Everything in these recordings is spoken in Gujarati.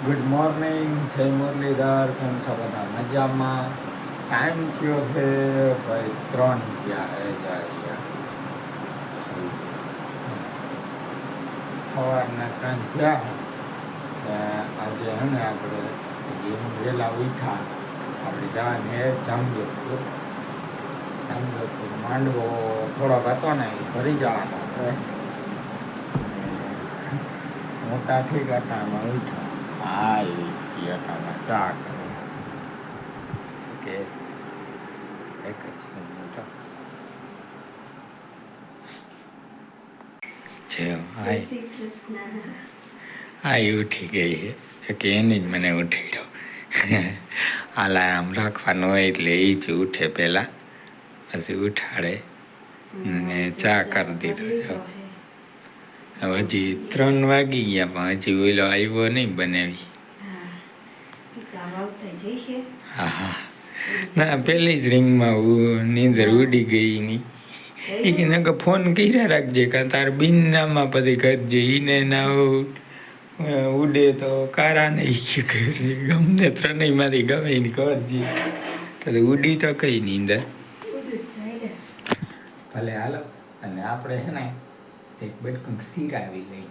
ગુડ મોર્નિંગ જય મુરલીધર કેમ છો બધા મજામાં ટાઈમ થયો છે ભાઈ ત્રણ થયા એ જાય સવારના ત્રણ થયા ને આજે હે ને આપણે હજી વહેલા ઉઠ્યા આપણે જવાની હે જામજોધપુર જામજોધપુર માંડવો થોડોક હતો ને એ ભરી જવાનો છે ને મોટા ઠીક હતા એમાં ઉઠ્યા હા એ થિયેટરમાં ચા કે એક જ મિનિટ હો. છે હા ઉઠી ગઈ છે કે એની જ મને ઉઠાડ્યો અલાર્મ રાખવાનો હોય એટલે એ જ ઉઠે પહેલાં પછી ઉઠાડે અને ચા કરી દીધો જો. હવે હજી ત્રણ વાગી ગયા પણ હજી ઓલો આવ્યો નહીં બનાવી. હા હા ના પહેલી જ રિંગમાં નીંદર ઉડી ગઈ ની એ કે નકર ફોન કર્યા રાખજે કાં તાર બિન્નામાં પછી કરજે ઈને ના ઉડે તો કારા નહીં કરજે ગમે ત્રણેયમાંથી ગમે એને કરજે તો ઉડી તો કઈ નીંદર ભલે હાલો અને આપણે છે ને એક બેટકું સિરાવી લઈ.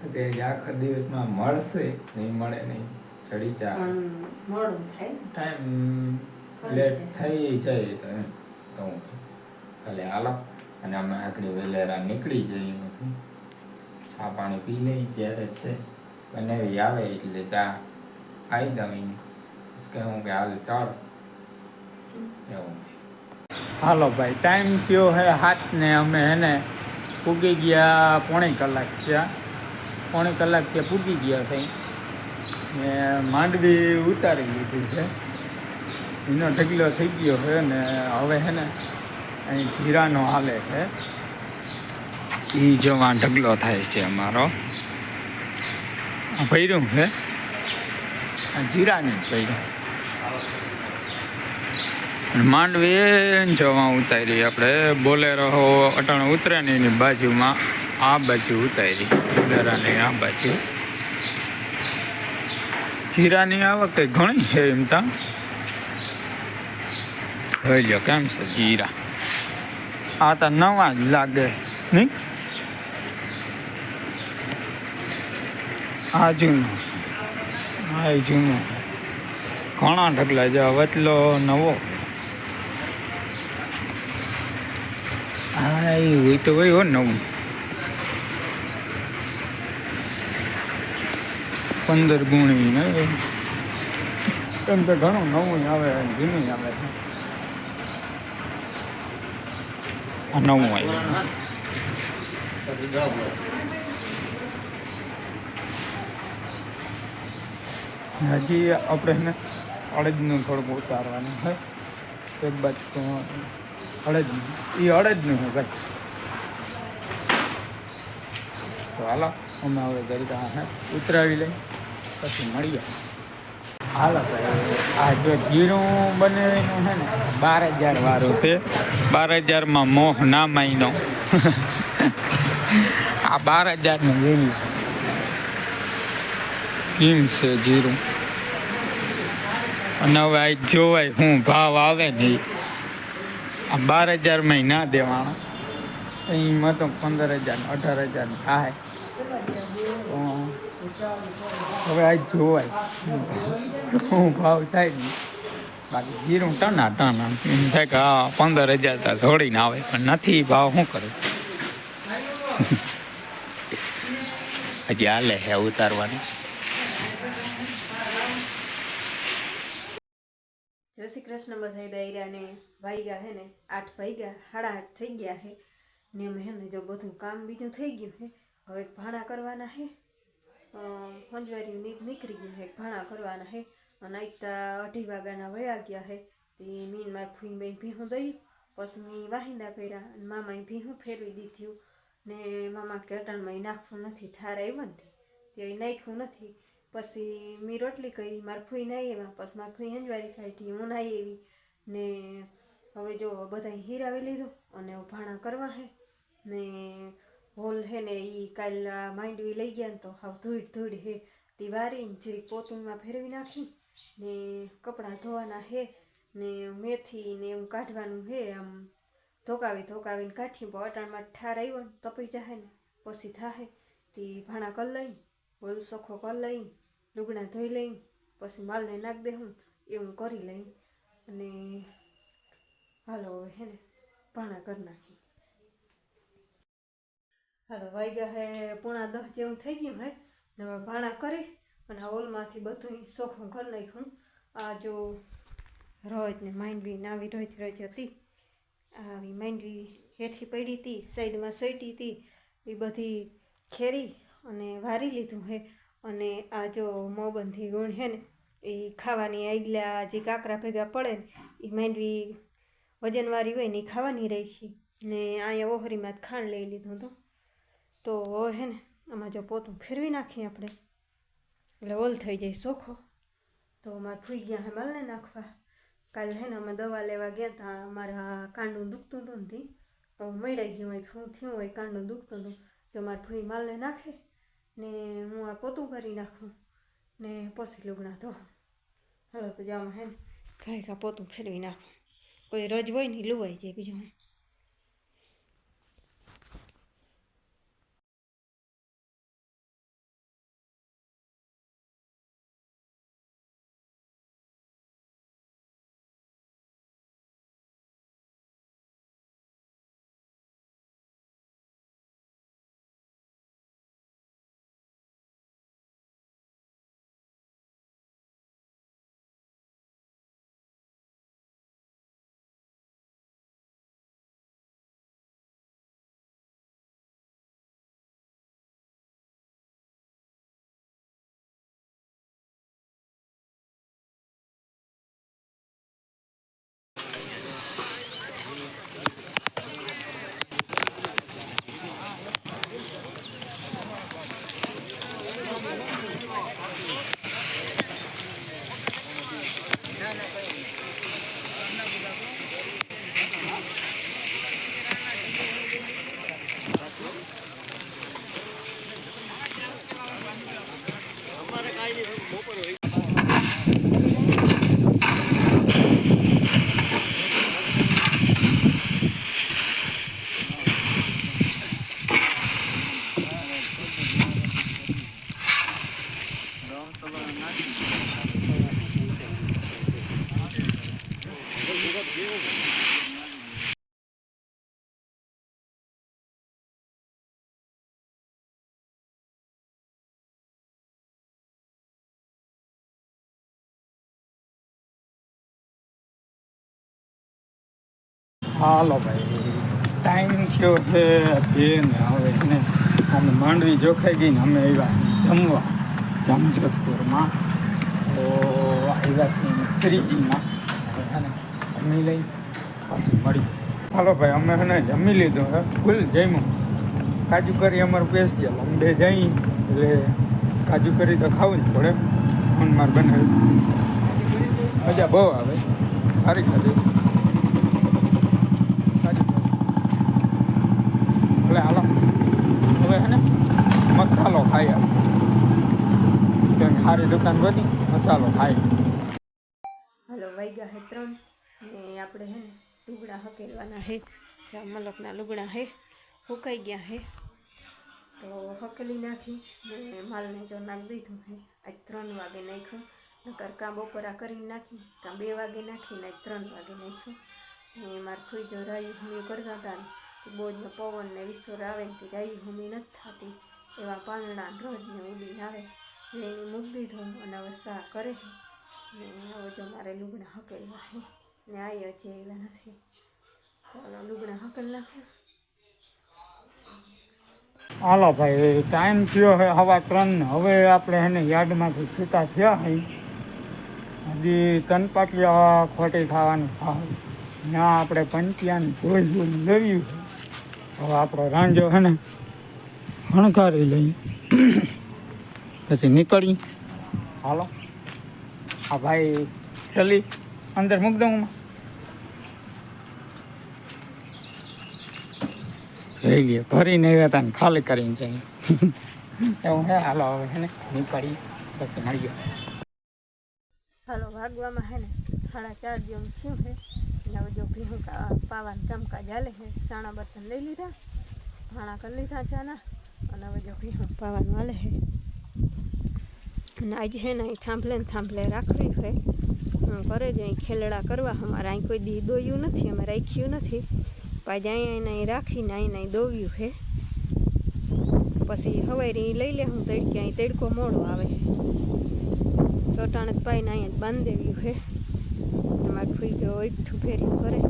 પછી આખો દિવસમાં મળશે નહીં મળે નહીં ચડી ચા મોડું થાય. ટાઈમ લેટ થઈ જાય તો એમ તો હું ભલે હાલો. અને અમે આગળ વેલેરા નીકળી જઈએ પછી. ચા પાણી પી લઈ ત્યારે છે. અને આવે એટલે ચા આવી દમી કે હું કે હાલ ચાલ. એવું. હાલો ભાઈ ટાઈમ થયો હે હાથ ને અમે હેને પૂગી ગયા, પોણે કલાક થયા. પોણે કલાક ત્યાં પૂગી ગયા થઈ. ને માંડવી ઉતારી લીધી છે. એનો ઢગલો થઈ ગયો છે ને હવે છે ને અહીં જીરાનો હાલે છે. એ જોવા ઢગલો થાય છે અમારો. ભૈરું છે. આ જીરાની જ ભૈરું માંડવી જવા ઉતારી આપણે. બોલેરો અટાણ ઉતરે ને એની બાજુમાં આ બાજુ ઉતારી ઉદારાની આ બાજુ. જીરાની આવક કંઈ ઘણી છે એમ તા? જોઈ લો કેમ છે જીરા. આ તો નવા જ લાગે, નહીં? આ જૂનું. આ જૂનું. ઘણા ઢગલા જાવ એટલો નવો હા એ હોય તો હોય હો નવું. પંદર ગુણી ને એમ. તો ઘણું નવું આવે જૂનું આવે. નવું આવે હજી આપણે ને અડદનું થોડુંક ઉતારવાનું છે. એક બાજુ તો અડદનું એ અડદનું હું ભાઈ તો હાલો, અમે હવે ગરગા ઉતરાવી લઈ પછી મળીએ. હાલો આ જો જીરું બને છે ને, બાર હજાર વાળું છે. બાર હજારમાં મોહ ના માયનો. આ બાર હજારનું જીરું કેમ છે જીરું. અને હવે આ જોવાય શું ભાવ આવે ને ઈ. બાર હજારમાં ના દેવાનો. એમાં તો પંદર હજાર અઢાર હજાર થાય. હવે આ જોવાય. શું ભાવ થાય ને. બાકી જીરું ટના ટના એમ થાય કે હા, પંદર હજાર તો થોડીને આવે, પણ નથી ભાવ શું કરું? હજી હાલે હે ઉતારવાની જય કૃષ્ણ બધાય દાયરાને વાગ્યા હે ને, આઠ વાગ્યા સાડા આઠ થઈ ગયા હે. ને અમે ને જો બધું કામ બીજું થઈ ગયું હે. હવે ભાણા કરવાના હે. મંજવારી નીકળી ગયું હે ભાણા કરવાના હે. અને આઈતા અઢી વાગ્યાના વયા ગયા હે. તે મીન માર ફૂઈ મેં ભીહું દઈ પછી મેં વાહિંદા કર્યા અને મામાએ ભીહું ફેરવી દીધું. ને મામા કેટણમાં નાખવું નથી, ઠાર આવ્યો ને તે નાખ્યું નથી. પછી મેં રોટલી કરી, મારે ફૂઈ નાઈ એમાં પછી મારે ફૂઈ હંજવારી ખાઈ હું નાઈ એવી. ને હવે જો બધા હીરાવી લીધું અને ભાણા કરવા હે. ને હોલ હે ને એ કાલ માંડવી લઈ ગયા ને તો હાવ ધૂળ ધૂળ હે. તે વારીને જરીક પોતુંમાં ફેરવી નાખી ને કપડાં ધોવાના હે ને મેથી ને એવું કાઢવાનું હે. આમ ધોકાવી ધોકાવીને કાઢી પણ અટાણમાં ઠાર આવ્યો ને તપી જાય ને, પછી થાય તે ભાણા કરી લઈ હોલ સોખો કરી લઈ લુગડા ધોઈ લઈ, પછી માલને નાખ દેવું એવું કરી લઈ. અને હાલો હે ને, ભાણા કરી નાખી. હાલો વાગ્યા હે, પૂણા દસ જેવું થઈ ગયું હે. હવે ભાણા કરી, અને આ ઓલમાંથી બધું સોખું કરી નાખ્યું. આ જો રોજ ને માંડવી નાવી રોજ રોજ હતી. આવી માંડવી હેઠી પડી હતી, સાઈડમાં સઈટી હતી. એ બધી ખેરી અને વારી લીધું હે. અને આ જો મોબંધી ગુણ હે ને, એ ખાવાની આગલા જે કાકરા ભેગા પડે ને, એ માંડવી વજનવાળી હોય ને, એ ખાવાની છે. ને અહીંયા ઓહરીમાં જ ખાંડ લઈ લીધું હતું. તો હે ને, આમાં જો પોતું ફેરવી નાખીએ આપણે. એટલે ઓલ થઈ જાય સોખો. તો અમારે ફૂઈ ગયા હે માલને નાખવા. કાલે હે ને અમે દવા લેવા ગયા હતા અમારા કાંડું દુખતું હતું ને તી. મળાઈ ગયું હોય, શું થયું હોય, કાંડું દુખતું હતું. જો મારે ફૂઈ માલને નાખે. ને હું આ પોતું કરી નાખું ને પછી લુગણા ધો હવે તો જામાં હે ને કાંઈ કાં પોતું ફેરવી નાખું. કોઈ રજ હોય ને લુવાઈ જાય બીજું હું હાલો ભાઈ. ટાઈમ થયો છે બે ને હવે એને અમે માંડવી જોખાઈ ગઈ ને અમે આવ્યા જમવા, જામજોધપુરમાં. તો આવ્યા છીએ શ્રીજીમાં. અને જમી લઈ પાછું મળી હાલો ભાઈ, અમે હે જમી લીધું હે ફૂલ જમ્યું. કાજુ કરી અમારું સ્પેશિયલ અમે બે જઈ એટલે કાજુ કરી તો ખાવું જ પડે. ફોન માર બનાવ્યું. મજા બહુ આવે. સારી ખાધી એટલે હાલો હવે હે ને મસાલો ખાઈ આવે સારી દુકાન બની મસાલો ખાઈ હાલો વાગ્યા હે ત્રણ. ને આપણે હે લુગડા હકેલવાના હે. જા મલકના લુગડા હે. હુકાઈ ગયા હે. તો હકેલી નાખી ને માલને જો નાખી દીધું હે. આજ ત્રણ વાગે નાખ્યું. નકર કાં બપોરા કરીને નાખી કાં બે વાગે નાખીને આજ ત્રણ વાગે નાખ્યું. ને મારે ખુઈ જો રાઈ હુમી કરતા હતા બોજનો પવન ને વિસોર આવે ને રાઈ હુમી નથી થતી. એવા પાંદડા રોજ ને ઉડીને આવે એટલે એને મૂકી દીધું અને હવે સા કરે ને આવો જો મારે લુગડા હકેલવા છે, ને આ હજી આવ્યા નથી. લુગડા હકેલ નાખે હાલો ભાઈ ટાઈમ થયો છે હવા ત્રણ હવે આપણે એને યાર્ડમાંથી છૂટા થયા હોય હજી તનપાટિયા ખોટી ખાવાની ખાવ ના, આપણે પંચિયાની જોઈ જોઈ લેવ્યું હવે આપણો રાંજો છે ને હણકારી લઈ. પછી નીકળી. હાલો. આ ભાઈ ચલી અંદર મૂક દઉં હું. જઈ લઈએ ભરીને આવ્યા હતા ને ખાલી કરીને જઈએ એવું હે? હાલો હવે હે ને? નીકળી. પછી મળીએ. હાલો ભાગવામાં હે ને સાડા ચાર જેવું થયું છે એટલે હવે જો ભીહું પાવાનું કામકાજ હાલે છે. સાણા બર્તન લઈ લીધા. ભાણા કરી લીધા ચાના. અને હવે જો પાવાનું હાલે છે અને આજે હે ને અહીં થાંભલે ને થાંભલે રાખવી છે હું કરે જ અહીં ખેલડા કરવા અમારે અહીં કોઈ દી દોયું નથી અમે રાખ્યું નથી. પાછ અહીં અહીં રાખીને અહીં અહીં દોવ્યું છે પછી હવારી લઈ લે હું તડકે અહીં તડકો મોડો આવે. ચોટાણે પાઈને અહીંયા બાંધી દેવ્યું છે એમાં ખુઈ જો એકઠું ફેરી કરે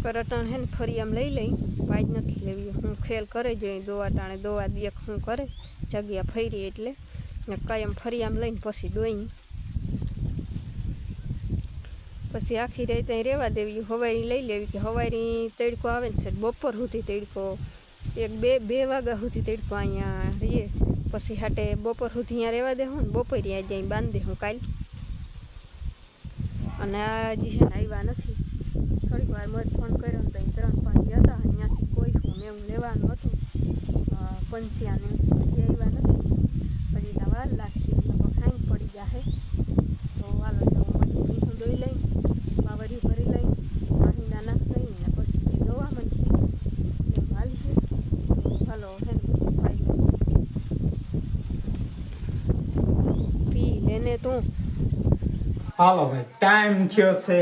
નકર અટાણ હે ને ફરી આમ લઈ લઈ. વાજ નથી લેવી. હું ખેલ કરે જોઈ દોવા ટાણે દોવા દેખ હું કરે. જગ્યા ફરી એટલે. કાયમ ફરી આમ લઈને પછી દોઈ પછી આખી રાત ત્યાં રહેવા દેવી. હવારી લઈ લેવી કે હવારી તડકો આવે ને છે બપોર સુધી તડકો. એક બે બે વાગ્યા સુધી તડકો અહીંયા રહીએ. પછી હાટે બપોર સુધી અહીંયા રહેવા દેવું ને બપોરી ત્યાં જઈ બાંધી હું કાલ. અને આજે આવ્યા નથી. થોડીક વાર મધ ફોન કર્યો ને તો અહીં ત્રણ પાણી હતા ત્યાંથી કોઈ હું ને એવું લેવાનું હતું અ, પંસિયાને હજી આવ્યા નથી પછી ત્યાં વાર લાગશે લગભગ હાઈ પડી જાહે તો હાલો તો હું બધું ભીખું દોઈ લઈ પાવરી ભરી લઈ પાણીના નાખ લઈ ને પછી તે દોવા માંડી એમ હાલી છે તો હાલો હે ને બધું ખાઈ લઈ પી લેને તું હાલો ભાઈ ટાઈમ થયો છે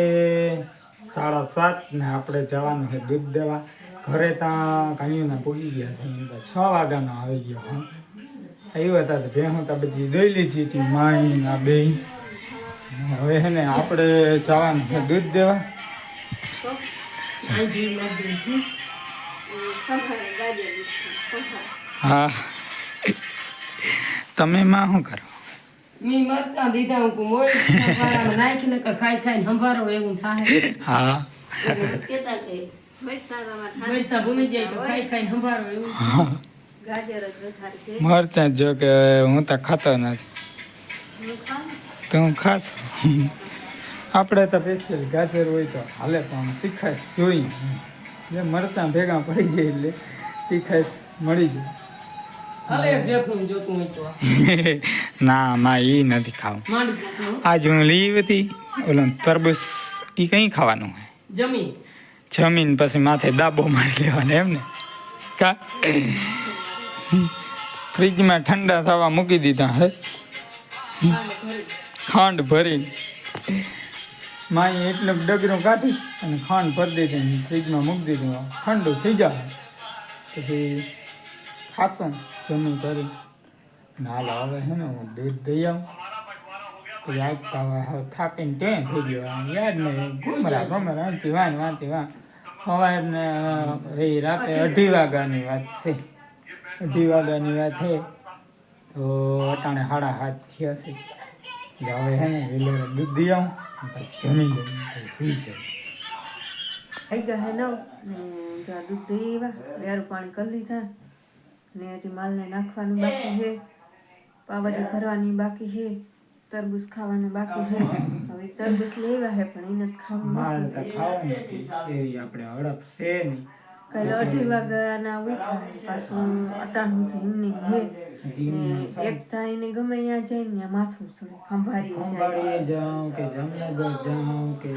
સાડા સાત ને આપણે જવાનું છે દૂધ દેવા. ઘરે ત્યાં કાંઈના પૂગી ગયા છે. છ વાગ્યાનો આવી ગયો હા. આવ્યા હતા તો ભેહું તા બધી દોઈ લીધી હતી માઈ ના બે હવે છે ને આપણે જવાનું છે દૂધ દેવા. હા. તમે માં શું કરો? મી મરચાં દીધા હું મોય સંભારામાં નાખીને કે ખાઈ ખાઈને સંભારો એવું થાય. હા. કેતા કે વૈશાળમાં ભૂલી જાય તો ખાઈ ખાઈને સંભારો એવું જ મરચાં જો કે હું તો ખાતો નથી. તું ખાસ આપણે તો સ્પેશિયલ ગાજર હોય તો હાલે પણ તીખાશ જોઈ જે મરચાં ભેગા પડી જાય એટલે તીખાશ મળી જાય. ના માં એ નથી ખાવું. આ હું લઈ હતી ઓલું તરબૂચ એ કંઈ ખાવાનું હોય? જમીન. જમીન પછી માથે દાબો મારી લેવાનો એમ ને? કા? ફ્રીજમાં ઠંડા થવા મૂકી દીધા હે? ખાંડ ભરીને. માય એટલું ડગરું કાઢી અને ખાંડ ભરી દીધી ફ્રીજમાં મૂકી દીધું. ઠંડુ થઈ જાય. પછી ખાશું જમી કરી અને હાલો હવે છે ને હું દૂધ દઈ આવું. તો યાદ હવે હવે થાકીને ટેન થઈ ગયો. આમ યાદ નહીં ઘુમરા ઘુમરા વાંચી વાન વાંચી વાન. સવારને એ રાતે અઢી વાગ્યાની વાત છે. અઢી વાગ્યાની વાત છે. તો અટાણે સાડા હાથ થયા છે. હવે હે ને વેલો દૂધ દઈ આવું. જમી લઉં પછી જાય થઈ ગયા હે નવ દૂધ દઈ આવ્યા વેરું પાણી કરી લીધા. ને હજી માલને નાખવાનું બાકી છે. પાવડી ભરવાની બાકી છે. તરબૂચ ખાવાનું બાકી છે. હવે તરબૂચ લેવા હે પણ એને ખાવાનું માલ તો. ખાવું નથી. એવી આપણે હડપ છે નહીં. કાલે અઢી વાગ્યાના ઉઠા પાછું અટાણું એમની હે ને એક થાય ગમે ત્યાં જાય ને ત્યાં માથું સંભાળી જાય. જાઉં કે જામનગર જાઉં કે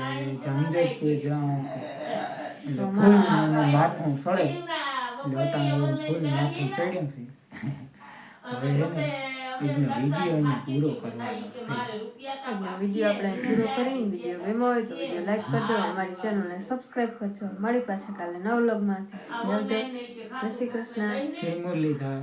જામજોધપુર જાઉં માથું સડે. એવું ફૂલ માથું સડ્યું છે હવે છે ને એનો વીડિયો અહીંયા પૂરો કરવાનો છે અને વીડિયો આપણે પૂરો કરી વીડિયો ગમ્યો હોય તો વીડિયો લાઈક કરજો અમારી ચેનલને સબસ્ક્રાઈબ કરજો મળી પાછા કાલે નવ વ્લોગમાં જય શ્રી કૃષ્ણ જય મુરલીધર